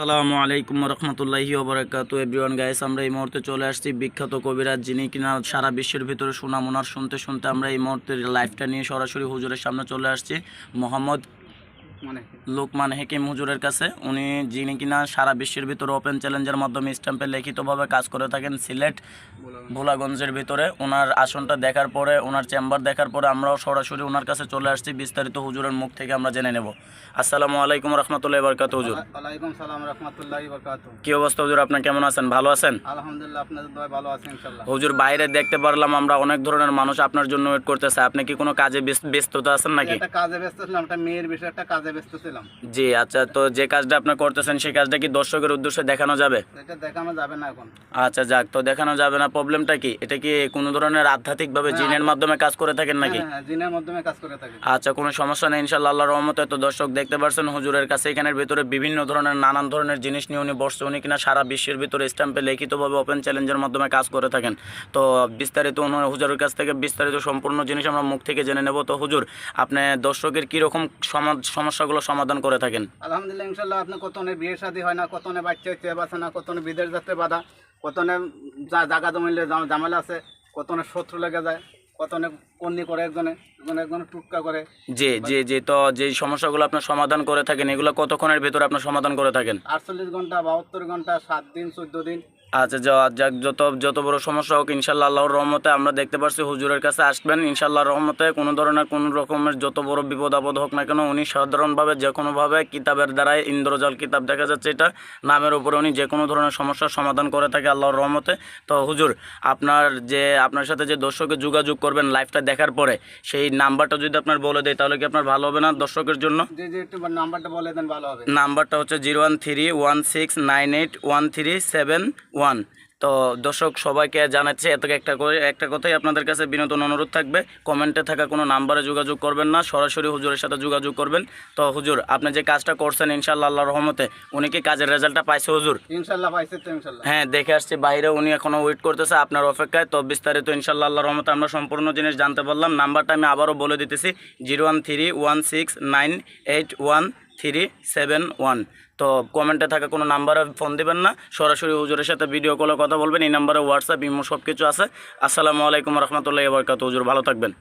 আসসালামু আলাইকুম রহমতুল্লাহি ওবরাকাতু এভরিওয়ান গাইস আমরা এই মুহূর্তে চলে আসছি বিখ্যাত কবিরাজ যিনি কিনা সারা বিশ্বের ভিতরে সুনাম ওনার। শুনতে শুনতে আমরা এই মুহূর্তে লাইফটা নিয়ে সরাসরি হুজুরের সামনে চলে আসছি, মোহাম্মদ লোকমান হেকিম হুজুরের কাছে। উনি যিনি কিনা সারা বিশ্বের ভিতরে ওপেন চ্যালেঞ্জের মাধ্যমে স্ট্যাম্পে লিখিতভাবে কাজ করে থাকেন সিলেট ভোলাগঞ্জের ভিতরে। ওনার আসনটা দেখার পরে ওনার চেম্বার দেখার পরে আমরাও সরাসরি ওনার কাছে চলে আসছি। বিস্তারিত হুজুরের মুখ থেকে আমরা জেনে নেব। আসসালামু আলাইকুম রহমতুল্লাহ বরকাত হুজুর। ওয়ালাইকুম সালাম রহমতুল্লাহি বরকাত কি অবস্থা হুজুর? আপনি কেমন আছেন? ভালো আছেন? আলহামদুলিল্লাহ আপনাদের দয় ভালো আছে ইনশাল্লাহ হুজুর বাইরে দেখতে পারলাম আমরা অনেক ধরনের মানুষ আপনার জন্য ওয়েট করতেছে। আপনি কি কোনো কাজে ব্যস্ততা আছেন নাকি? একটা কাজে ব্যস্ত ছিলাম একটা মেয়ের বিষয়ে একটা কাজে ব্যস্ত ছিলাম। জি আচ্ছা তো যে কাজটা আপনি করতেছেন সেই কাজটা কি দর্শকের উদ্দেশ্যে দেখানো যাবে? এটা দেখানো যাবে না এখন। আচ্ছা যাক তো দেখানো যাবে না। প্রবলেমটা কি? এটা কি কোনো ধরনের আধ্যাত্মিকভাবে জিনের মাধ্যমে কাজ করে থাকেন নাকি? হ্যাঁ, হ্যাঁ, জিনের মাধ্যমে কাজ করে থাকি। আচ্ছা কোনো সমস্যা নেই ইনশাল্লাহ আল্লাহর রহমতে। তো দর্শক দেখতে পারছেন হুজুরের কাছে এখানের ভিতরে বিভিন্ন ধরনের নানান ধরনের জিনিস নিয়ে উনি বসছে। উনি কিনা সারা বিশ্বের ভিতরে স্ট্যাম্পে লিখিতভাবে ওপেন চ্যালেঞ্জের মাধ্যমে কাজ করে থাকেন। তো বিস্তারিত উনি হুজুরের কাছ থেকে বিস্তারিত সম্পূর্ণ জিনিস আমরা মুখ থেকে জেনে নেব। তো হুজুর আপনি দর্শকের কীরকম সমস্যাগুলো সমাধান করে থাকেন। আলহামদুলিল্লাহ ইনশাল্লাহ আপনি কতনে বিয়ে শাদী হয় না কতনে বাচ্চা হচ্ছে বাসে না কতনে বিদেশ যাতে বাধা কতনে যা জায়গা জমিলে জাম- ঝামেলা আছে কতনে শত্রু লেগে যায় কতনে কন্নি করে একজনে একজনে একজনে টুটকা করে। জি জি জি তো যেই সমস্যাগুলো আপনার সমাধান করে থাকেন এগুলো কতক্ষণের ভিতরে আপনার সমাধান করে থাকেন? আটচল্লিশ ঘণ্টা বাহাত্তর ঘণ্টা সাত দিন চোদ্দ দিন আচ্ছা যা- যাক যত যত বড় সমস্যা হোক ইনশাল্লাহ আল্লাহর রহমতে আমরা দেখতে পাচ্ছি হুজুরের কাছে আসবেন। ইনশাল্লাহ রহমতে কোনো ধরনের কোনো রকমের যত বড় বিপদ আপদ হোক না কেন উনি সাধারণভাবে যে কোনোভাবে কিতাবের দ্বারাই ইন্দ্রজাল কিতাব দেখা যাচ্ছে এটা নামের উপরে উনি যে কোনো ধরনের সমস্যার সমাধান করে থাকে আল্লাহর রহমতে। তো হুজুর আপনার যে আপনার সাথে যে দর্শকে যোগাযোগ করবেন লাইভটা দেখার পরে সেই নাম্বারটা যদি আপনার বলে দেয় তাহলে কি আপনার ভালো হবে না দর্শকের জন্য? নাম্বারটা বলে দেন ভালো হবে। নাম্বারটা হচ্ছে zero one three one six nine eight one three seven one. তো দর্শক সবাইকে জানাচ্ছি এত একটা করে একটা কথাই আপনাদের কাছে বিনোদন অনুরোধ থাকবে। কমেন্টে থাকা কোনো নাম্বারে যোগাযোগ করবেন না সরাসরি হুজুরের সাথে যোগাযোগ করবেন। তো হুজুর আপনি যে কাজটা করছেন ইনশাল্লাহ আল্লাহ রহমতে উনি কি কাজের রেজাল্টটা পাইছে হুজুর? ইনশাল্লাহ পাইছে হ্যাঁ দেখে আসছি বাইরে উনি এখনও ওয়েট করতেছে আপনার অপেক্ষায়। তো বিস্তারিত ইনশাল্লাহ আল্লাহ রহমতে আমরা সম্পূর্ণ জিনিস জানতে পারলাম। নাম্বারটা আমি আবারও বলে দিতেছি zero one three one six nine eight one three seven one. তো কমেন্টে থাকা কোনো নাম্বারে ফোন দেবেন না। সরাসরি হুজুরের সাথে ভিডিও কলে কথা বলবেন, এই নাম্বারে হোয়াটসঅ্যাপ ইমো সব কিছু আছে। আসসালামু আলাইকুম রহমতুল্লাহ বরকাত হুজুর, ভালো থাকবেন।